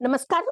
नमस्कार.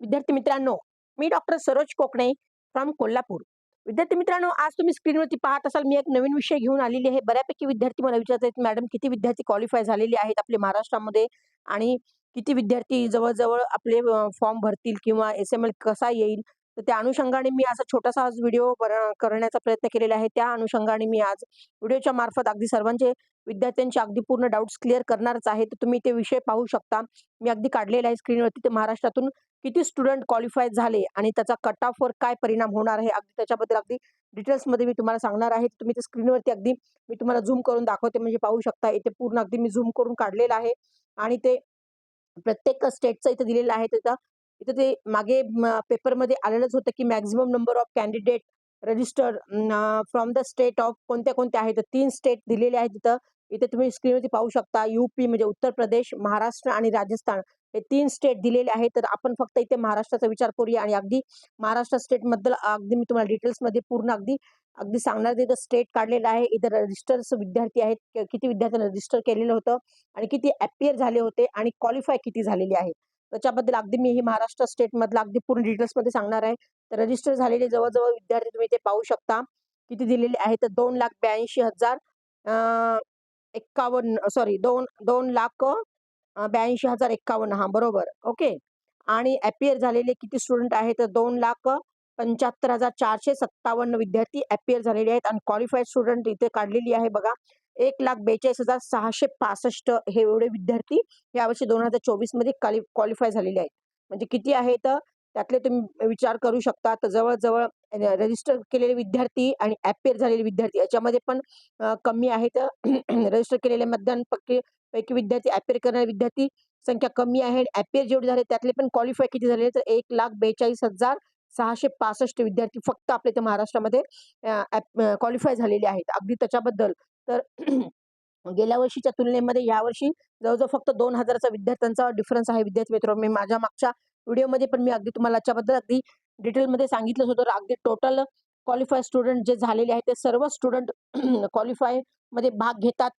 विद्यार्थी मित्रांनो मी डॉक्टर सरोज कोकणे फ्रॉम कोल्हापूर. विद्यार्थी मित्रांनो आज तुम्ही स्क्रीनवरती पाहत असाल मी एक नवीन विषय घेऊन आलेली आहे. बऱ्यापैकी विद्यार्थी मला विचारत आहेत मॅडम किती विद्यार्थी क्वालिफाय झालेले आहेत आपले महाराष्ट्रामध्ये? आणि किती विद्यार्थी जवळजवळ आपले फॉर्म भरतील किंवा एस एम एल कसा येईल? तर त्या अनुषंगाने मी असा छोटासा आज व्हिडिओ करण्याचा प्रयत्न केलेला आहे. त्या अनुषंगाने मी आज व्हिडिओच्या मार्फत अगदी सर्वांचे विद्यार्थ्यांचे अगदी पूर्ण डाऊट्स क्लिअर करणारच आहे. तर तुम्ही ते विषय पाहू शकता. मी अगदी काढलेला आहे स्क्रीनवरती. ते महाराष्ट्रातून किती स्टुडंट क्वालिफाय झाले आणि त्याचा कट ऑफवर काय परिणाम होणार आहे अगदी त्याच्याबद्दल अगदी डिटेल्समध्ये मी तुम्हाला सांगणार आहे. तुम्ही ते स्क्रीनवरती अगदी मी तुम्हाला झूम करून दाखवते. म्हणजे पाहू शकता इथे पूर्ण अगदी मी झूम करून काढलेलं आहे. आणि ते प्रत्येक स्टेटचं इथे दिलेलं आहे. त्याचा इथे ते मागे पेपरमध्ये आलेलंच होतं की maximum number of candidate register from the state of कोणत्या कोणत्या आहेत. तीन स्टेट दिलेले आहेत तिथं इथे तुम्ही स्क्रीनवरती पाहू शकता युपी म्हणजे उत्तर प्रदेश महाराष्ट्र आणि राजस्थान. हे तीन स्टेट दिलेले आहेत. तर आपण फक्त इथे महाराष्ट्राचा विचार करूया आणि अगदी महाराष्ट्र स्टेटबद्दल अगदी मी तुम्हाला डिटेल्समध्ये पूर्ण अगदी अगदी सांगणार इथं स्टेट काढलेलं आहे. इथं रजिस्टर्स विद्यार्थी आहेत. किती विद्यार्थ्यांना रजिस्टर केलेलं होतं आणि किती अपियर झाले होते आणि क्वालिफाय किती झालेले आहे त्याच्याबद्दल अगदी मी हे महाराष्ट्र स्टेटमधला अगदी पूर्ण डिटेल्समध्ये सांगणार आहे. तर रजिस्टर झालेले जवळजवळ विद्यार्थी तुम्ही ते पाहू शकता. किती दिलेले आहेत? तर दोन लाख ब्याऐंशी हजार एक्कावन्न सॉरी दोन दोन लाख ब्याऐंशी हजार एक्कावन्न. हा बरोबर. ओके. आणि अपियर झालेले किती स्टुडंट आहेत? तर दोन लाख पंच्याहत्तर हजार चारशे सत्तावन्न विद्यार्थी अपियर झालेले आहेत. आणि क्वालिफाईड स्टुडंट इथे काढलेली आहे बघा. एक लाख बेचाळीस हजार सहाशे पासष्ट हे एवढे विद्यार्थी यावर्षी दोन हजार चोवीसमध्ये क्वालिफाय झालेले आहेत. म्हणजे किती आहेत त्यातले तुम्ही विचार करू शकता. तर जवळजवळ रजिस्टर केलेले विद्यार्थी आणि ॲपियर झालेले विद्यार्थी याच्यामध्ये पण कमी आहेत रजिस्टर केलेले मतदान पक्की पैकी विद्यार्थी ॲपेर करणारे विद्यार्थी संख्या कमी आहे ॲपेर जेवढे झाले त्यातले पण क्वालिफाय किती झाले तर एक लाख बेचाळीस हजार सहाशे पासष्ट विद्यार्थी फक्त आपल्या इथे महाराष्ट्रामध्ये क्वालिफाय झालेले आहेत. अगदी त्याच्याबद्दल तर गेल्या वर्षीच्या तुलनेमध्ये यावर्षी जवळजवळ फक्त दोन हजाराचा विद्यार्थ्यांचा डिफरन्स आहे. विद्यार्थी मित्र मी माझ्या मागच्या व्हिडिओमध्ये पण मी अगदी तुम्हाला याच्याबद्दल अगदी डिटेलमध्ये सांगितलं होतं. अगदी टोटल क्वालिफाय स्टुडंट जे झालेले आहेत ते सर्व स्टुडंट क्वालिफाय मध्ये भाग घेतात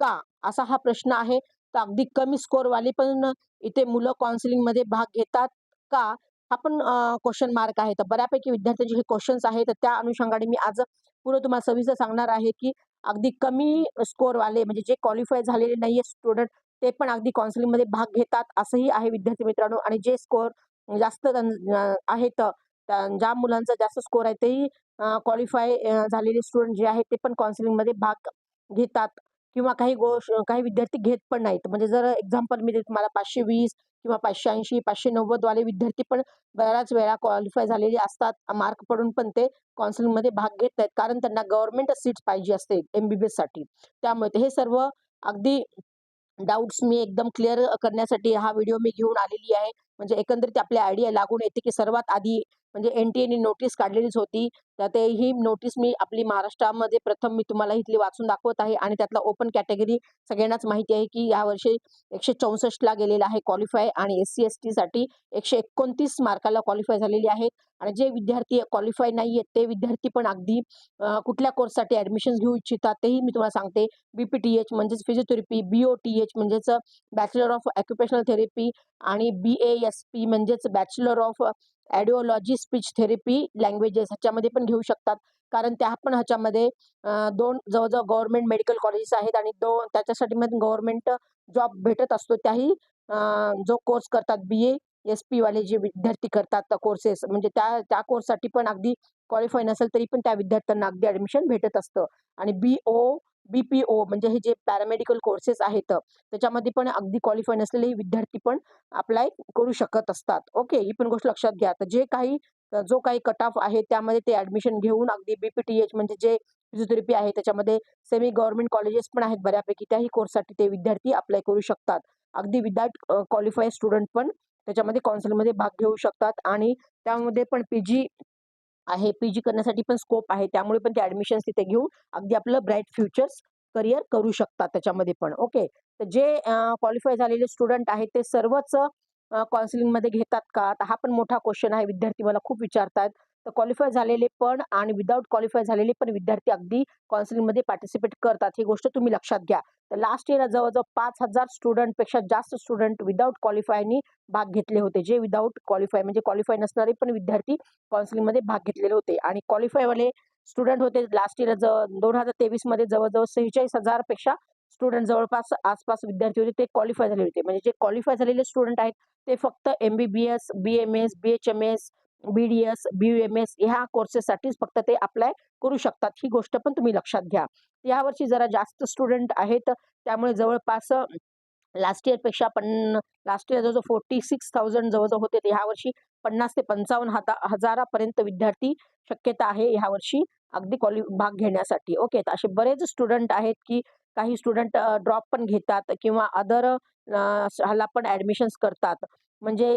का? असा हा प्रश्न आहे. तर अगदी कमी स्कोअरवाले पण इथे मुलं काउन्सिलिंगमध्ये भाग घेतात का? हा पण क्वेश्चन मार्क आहे. तर बऱ्यापैकी विद्यार्थ्यांचे हे क्वेश्चन्स आहेत. तर त्या अनुषंगाने मी आज पुढे तुम्हाला सविस्तर सांगणार आहे की अगदी कमी स्कोअरवाले म्हणजे जे क्वालिफाय झालेले नाहीये स्टुडंट ते पण अगदी काउन्सिलिंगमध्ये भाग घेतात असंही आहे विद्यार्थी मित्रांनो. आणि जे स्कोअर जास्त आहेत ज्या मुलांचा जास्त स्कोअर आहे तेही क्वालिफाय झालेले स्टुडंट जे आहेत ते पण काउन्सिलिंगमध्ये भाग घेतात. किंवा काही गोष्ट काही विद्यार्थी घेत पण नाहीत. म्हणजे जर एक्झाम्पल मी तुम्हाला पाचशे वीस किंवा पाचशे ऐंशी पाचशे नव्वदवाले विद्यार्थी पण बऱ्याच वेळा क्वालिफाय झालेले असतात. मार्क पडून पण ते काउन्सिलिंगमध्ये भाग घेत नाहीत. कारण त्यांना गव्हर्नमेंट सीट पाहिजे असते एमबीबीएससाठी. त्यामुळे हे सर्व अगदी डाऊट्स मी एकदम क्लिअर करण्यासाठी हा व्हिडिओ मी घेऊन आलेली आहे. म्हणजे एकंदरीत आपल्या आयडिया लागून येते की सर्वात आधी म्हणजे एन टी एने नोटीस काढलेलीच होती. तर ही नोटीस मी आपली महाराष्ट्रामध्ये प्रथम मी तुम्हाला इथली वाचून दाखवत आहे आणि त्यातला ओपन कॅटेगरी सगळ्यांनाच माहिती आहे की यावर्षी एकशे चौसष्टला गेलेला आहे क्वालिफाय आणि एस सी एस टीसाठी एकशे एकोणतीस मार्काला क्वालिफाय झालेली आहेत आणि जे विद्यार्थी क्वालिफाय नाही आहेत ते विद्यार्थी पण अगदी कुठल्या कोर्ससाठी ॲडमिशन घेऊ इच्छितात तेही मी तुम्हाला सांगते. बी पी टी एच म्हणजेच physiotherapy B O T H म्हणजेच बॅचलर ऑफ ऑक्युपेशनल थेरपी आणि बी ए एस पी म्हणजेच bachelor of audiology speech therapy languages ह्याच्यामध्ये पण घेऊ शकतात. कारण त्या पण ह्याच्यामध्ये दोन जवळजवळ गव्हर्नमेंट मेडिकल कॉलेजेस आहेत आणि दोन त्याच्यासाठी मध्ये गव्हर्नमेंट जॉब भेटत असतो. त्याही जो कोर्स करतात बी ए एस पी वाले जे विद्यार्थी करतात कोर्सेस म्हणजे त्या त्या कोर्ससाठी पण अगदी क्वालिफाय नसेल तरी पण त्या विद्यार्थ्यांना अगदी ऍडमिशन भेटत असतं. आणि बी ओ बीपीओ म्हणजे हे जे पॅरामेडिकल कोर्सेस आहेत त्याच्यामध्ये पण अगदी क्वालिफाय नसलेले विद्यार्थी पण अप्लाय करू शकत असतात. ओके ही पण गोष्ट लक्षात घ्या. तर जे काही जो काही कट ऑफ आहे त्यामध्ये ते ऍडमिशन घेऊन अगदी बीपीटीएच म्हणजे जे फिजिओथेरपी आहे त्याच्यामध्ये सेमी गव्हर्नमेंट कॉलेजेस पण आहेत बऱ्यापैकी. त्याही कोर्ससाठी ते विद्यार्थी अप्लाय करू शकतात. अगदी विदाउट क्वालिफाय स्टुडंट पण त्याच्यामध्ये मध्ये भाग घेऊ शकतात आणि त्यामध्ये पण पी जी आहे. पी जी करण्यासाठी पण स्कोप आहे. त्यामुळे पण ते ॲडमिशन्स तिथे घेऊन अगदी आपलं ब्राईट फ्युचर्स करिअर करू शकतात त्याच्यामध्ये पण. ओके तर जे क्वालिफाय झालेले स्टुडंट आहेत ते सर्वच काउन्सिलिंगमध्ये घेतात का? हा पण मोठा क्वेश्चन आहे. विद्यार्थी मला खूप विचारतात. तर क्वालिफाय झालेले पण आणि विदाऊट क्वालिफाय झालेले पण विद्यार्थी अगदी काउन्सिलिंगमध्ये पार्टिसिपेट करतात. ही गोष्ट तुम्ही लक्षात घ्या. तर लास्ट इयरला जवळजवळ पाच हजार स्टुडंटपेक्षा जास्त स्टुडंट विदाऊट क्वालिफायनी भाग घेतले होते. जे विदाऊट क्वालिफाय म्हणजे क्वालिफाय नसणारे पण विद्यार्थी काउन्सिलिंगमध्ये भाग घेतलेले होते. आणि क्वालिफायवाले स्टुडंट होते लास्ट इयर जवळ दोन हजार तेवीसमध्ये जवळजवळ सेहेचाळीस हजारपेक्षा स्टुडंट जवळपास आसपास विद्यार्थी होते. ते क्वालिफाय झालेले होते. म्हणजे जे क्वालिफाय झालेले स्टुडंट आहेत ते फक्त M B B S B M S B H M S B D S B U M S ह्या कोर्सेससाठीच फक्त ते अप्लाय करू शकतात. ही गोष्ट पण तुम्ही लक्षात घ्या. यावर्षी जरा जास्त स्टुडंट आहेत त्यामुळे जवळपास लास्ट इयरपेक्षा पण लास्ट इयर जवळजवळ फोर्टी सिक्स थाउजंड जवळजवळ होते. ते ह्यावर्षी पन्नास ते पंचावन्न हाता हजारापर्यंत विद्यार्थी शक्यता आहे ह्यावर्षी अगदी क्वालि भाग घेण्यासाठी. ओके तर असे बरेच स्टुडंट आहेत की काही स्टुडंट ड्रॉप पण घेतात किंवा अदर ह्याला पण ॲडमिशन्स करतात. म्हणजे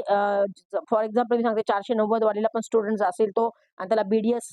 फॉर एक्झाम्पल मी सांगते चारशे नव्वद वालीला पण स्टुडंट असेल तो आणि त्याला बी डी एस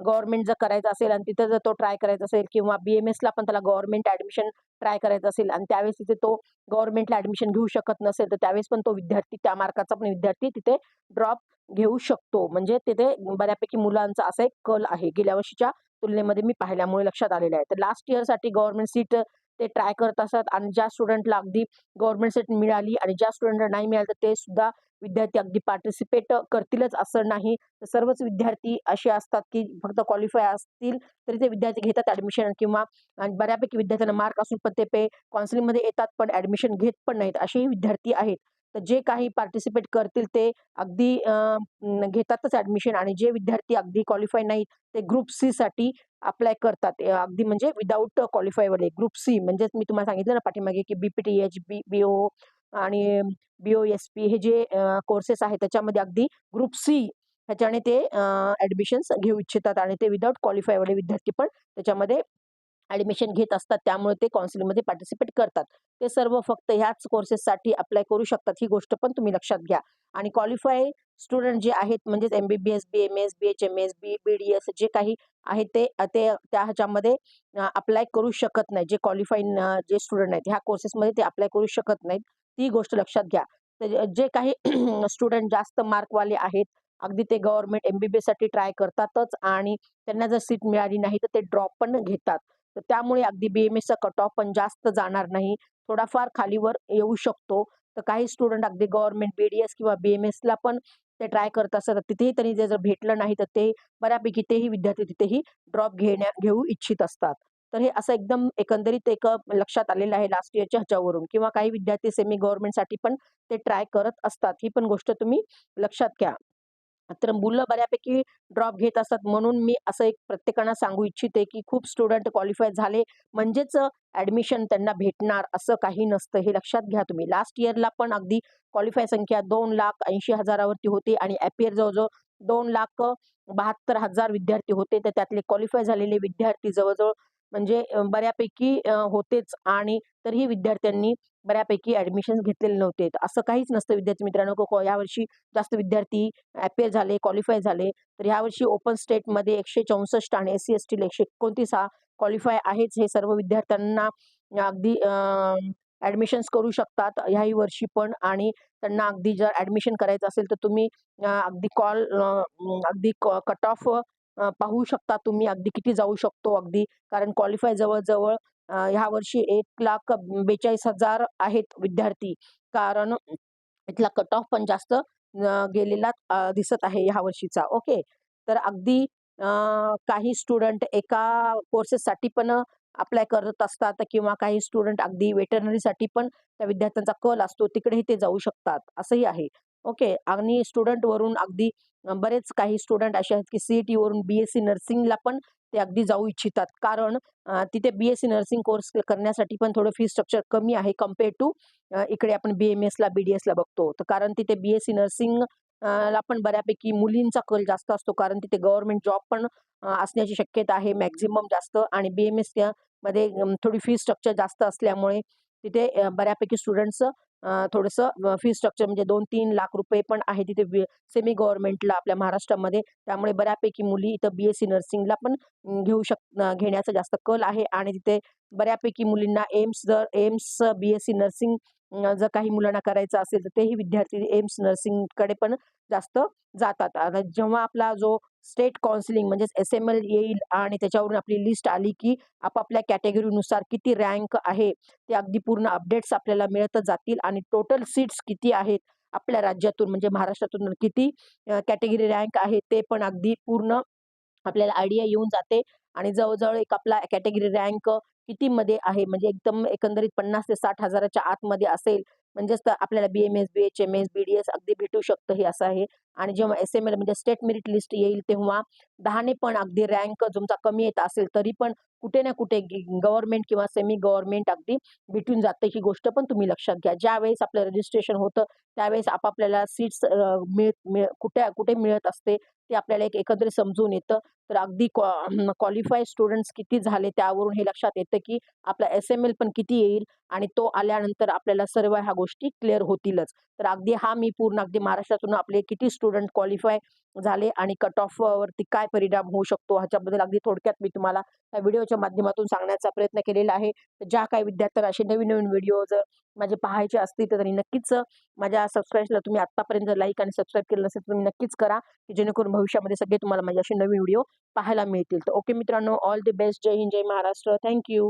गव्हर्नमेंट जर करायचं असेल आणि तिथं जर तो ट्राय करायचा असेल किंवा बी एम एसला पण त्याला गव्हर्नमेंट ॲडमिशन ट्राय करायचं असेल आणि त्यावेळेस तिथे तो गव्हर्नमेंटला ॲडमिशन घेऊ शकत नसेल तर त्यावेळेस पण तो विद्यार्थी त्या मार्काचा पण विद्यार्थी तिथे ड्रॉप घेऊ शकतो. म्हणजे तिथे बऱ्यापैकी मुलांचा असा एक कल आहे. गेल्या वर्षीच्या तुलनेमध्ये मी पाहिल्यामुळे लक्षात आलेलं आहे. तर लास्ट इयरसाठी गव्हर्नमेंट सीट ते ट्राय करत असतात आणि ज्या स्टुडंटला अगदी गव्हर्नमेंट सीट मिळाली आणि ज्या स्टुडंटला नाही मिळालं तर ते सुद्धा विद्यार्थी अगदी पार्टिसिपेट करतीलच असं नाही. तर सर्वच विद्यार्थी असे असतात की फक्त क्वालिफाय असतील तरी ते विद्यार्थी घेतात ॲडमिशन किंवा आणि बऱ्यापैकी विद्यार्थ्यांना मार्क असून पण ते पे काउन्सिलिंगमध्ये येतात पण ॲडमिशन घेत पण नाहीत. असेही विद्यार्थी आहेत. तर जे काही पार्टिसिपेट करतील ते अगदी घेतातच ॲडमिशन आणि जे विद्यार्थी अगदी क्वालिफाय नाहीत ते ग्रुप सी साठी अप्लाय करतात. अगदी म्हणजे विदाऊट क्वालिफायवाले ग्रुप सी म्हणजेच मी तुम्हाला सांगितलं ना पाठीमागे की BPT H B B O आणि बी ओ एस पी हे जे कोर्सेस आहेत त्याच्यामध्ये अगदी ग्रुप सी ह्याच्याने ते ॲडमिशन्स घेऊ इच्छितात आणि ते विदाऊट क्वालिफायवाले विद्यार्थी पण त्याच्यामध्ये ॲडमिशन घेत असतात त्यामुळे ते काउन्सिलिंगमध्ये पार्टिसिपेट करतात. ते सर्व फक्त ह्याच कोर्सेससाठी अप्लाय करू शकतात ही गोष्ट पण तुम्ही लक्षात घ्या. आणि क्वालिफाय स्टुडंट जे आहेत म्हणजेच M B B S B M S B H M S B B D S जे काही आहेत ते ते त्या ह्याच्यामध्ये अप्लाय करू शकत नाही जे क्वालिफाईड जे स्टुडंट आहेत ह्या कोर्सेसमध्ये ते अप्लाय करू शकत नाहीत. ती गोष्ट लक्षात घ्या. जे काही स्टुडंट जास्त मार्कवाले आहेत अगदी ते गव्हर्नमेंट एम बी बी एससाठी ट्राय करतातच आणि त्यांना जर सीट मिळाली नाही तर ते ड्रॉप पण घेतात. तर त्यामुळे अगदी बी एम एचा कट ऑफ पण जास्त जाणार नाही. थोडाफार खालीवर येऊ शकतो. तर काही स्टुडंट अगदी गव्हर्नमेंट बी डी एस किंवा बी एम एसला पण ते ट्राय करत असतात. तिथेही त्यांनी जर भेटलं नाही तर ते बऱ्यापैकी तेही विद्यार्थी तिथेही ड्रॉप घेण्या घेऊ इच्छित असतात. तर हे असं एकदम एकंदरीत एक लक्षात आलेलं आहे लास्ट इयरच्या ह्याच्यावरून किंवा काही विद्यार्थी सेमी गव्हर्नमेंटसाठी पण ते ट्राय करत असतात. ही पण गोष्ट तुम्ही लक्षात घ्या. तर मुलं बऱ्यापैकी ड्रॉप घेत असतात. म्हणून मी असं एक प्रत्येकांना सांगू इच्छिते की खूप स्टुडंट क्वालिफाय झाले. म्हणजेच ॲडमिशन त्यांना भेटणार असं काही नसतं. हे लक्षात घ्या तुम्ही. लास्ट इयरला पण अगदी क्वालिफाय संख्या दोन लाख ऐंशी हजारावरती होती आणि ॲपियर जवळजवळ दोन लाख बहात्तर हजार विद्यार्थी होते. तर त्यातले क्वालिफाय झालेले विद्यार्थी जवळजवळ म्हणजे बऱ्यापैकी होतेच आणि तरीही विद्यार्थ्यांनी बऱ्यापैकी ॲडमिशन्स घेतलेले नव्हते. असं काहीच नसतं विद्यार्थी मित्रांनो को यावर्षी जास्त विद्यार्थी ॲपेअर झाले क्वालिफाय झाले. तर यावर्षी ओपन स्टेटमध्ये एकशे चौसष्ट आणि एस सी एस टीला एकशे एकोणतीस हा क्वालिफाय आहेच. हे सर्व विद्यार्थ्यांना अगदी ॲडमिशन्स करू शकतात ह्याही वर्षी पण आणि त्यांना अगदी जर ॲडमिशन करायचं असेल तर तुम्ही अगदी कॉल अगदी कट ऑफ पाहू शकता तुम्ही अगदी किती जाऊ शकतो अगदी. कारण क्वालिफाय जवळजवळ ह्या वर्षी एक लाख बेचाळीस हजार आहेत विद्यार्थी. कारण इथला कट ऑफ पण जास्त गेलेला दिसत आहे ह्या वर्षीचा. ओके तर अगदी काही स्टुडंट एका कोर्सेससाठी पण अप्लाय करत असतात किंवा काही स्टुडंट अगदी वेटरनरीसाठी पण त्या विद्यार्थ्यांचा कल असतो. तिकडेही ते जाऊ शकतात. असंही आहे. ओके. आणि स्टुडंटवरून अगदी बरेच काही स्टुडंट असे आहेत की सी ई वरून बी एस सी नर्सिंगला पण ते अगदी जाऊ इच्छितात. कारण तिथे B S C nursing course करण्यासाठी पण थोडं फी स्ट्रक्चर कमी आहे कंपेअर टू इकडे आपण बी एम एसला बी डी एसला बघतो. तर कारण तिथे बी एस सी नर्सिंग ला पण बऱ्यापैकी मुलींचा कल जास्त असतो. कारण तिथे गव्हर्नमेंट जॉब पण असण्याची शक्यता आहे मॅक्झिमम जास्त. आणि बी एम एसमध्ये थोडी फी स्ट्रक्चर जास्त असल्यामुळे तिथे बऱ्यापैकी स्टुडंट्स थोडंसं फी स्ट्रक्चर म्हणजे दोन तीन लाख रुपये पण आहे तिथे सेमी गव्हर्नमेंटला आपल्या महाराष्ट्रामध्ये. त्यामुळे बऱ्यापैकी मुली इथं बी एस सी नर्सिंगला पण घेऊ शक घेण्याचा जास्त कल आहे. आणि तिथे बऱ्यापैकी मुलींना एम्स जर AIIMS B S C nursing जर काही मुलांना करायचं असेल तर तेही विद्यार्थी एम्स नर्सिंगकडे पण जास्त जातात. आता जेव्हा आपला जो स्टेट काउन्सिलिंग म्हणजेच एस एम एल येईल आणि त्याच्यावरून आपली लिस्ट आली की आपापल्या कॅटेगरीनुसार किती रँक आहे ते अगदी पूर्ण अपडेट्स आपल्याला मिळतच जातील आणि टोटल सीट्स किती आहेत आपल्या राज्यातून म्हणजे महाराष्ट्रातून किती कॅटेगरी रँक आहे ते पण अगदी पूर्ण आपल्याला आयडिया येऊन जाते. आणि जवळजवळ एक आपला कॅटेगरी रँक कितीमध्ये आहे? म्हणजे एकदम एकंदरीत पन्नास ते साठ हजाराच्या आतमध्ये असेल. म्हणजेच तर आपल्याला B M S B H M S B D S अगदी भेटू शकतं हे असं आहे. आणि जेव्हा एस एम एल म्हणजे स्टेट मेरिट लिस्ट येईल तेव्हा दहाने पण अगदी रँक तुमचा कमी येत असेल तरी पण कुठे ना कुठे गव्हर्नमेंट किंवा सेमी गव्हर्नमेंट अगदी भेटून जाते ही गोष्ट पण तुम्ही लक्षात घ्या. ज्यावेळेस आपलं रजिस्ट्रेशन होतं त्यावेळेस आपापल्याला सीट्स मिळ कुठे कुठे मिळत असते ते आपल्याला एक एकत्रित समजून येतं. तर अगदी क्वालिफाय स्टुडंट्स किती झाले त्यावरून हे लक्षात येतं की आपला एस एम एल पण किती येईल आणि तो आल्यानंतर आपल्याला सर्व ह्या गोष्टी क्लिअर होतीलच. तर अगदी हा मी पूर्ण अगदी महाराष्ट्रातून आपले किती स्टुडंट क्वालिफाय झाले आणि कट ऑफ वरती काय परिणाम होऊ शकतो ह्याच्याबद्दल अगदी थोडक्यात मी तुम्हाला या व्हिडिओच्या माध्यमातून सांगण्याचा प्रयत्न केलेला आहे. ज्या काही विद्यार्थ्यांना असे नवीन नवीन व्हिडिओ जर माझे पाहायचे असतील तर त्यांनी नक्कीच माझ्या सबस्क्राईबला तुम्ही आत्तापर्यंत लाईक आणि सबस्क्राईब केलं नसेल तर तुम्ही नक्कीच करा की जेणेकरून भविष्यामध्ये सगळे तुम्हाला माझे असे नवीन व्हिडिओ पाहायला मिळतील. तर ओके मित्रांनो ऑल द बेस्ट जय हिंद जय महाराष्ट्र. Thank you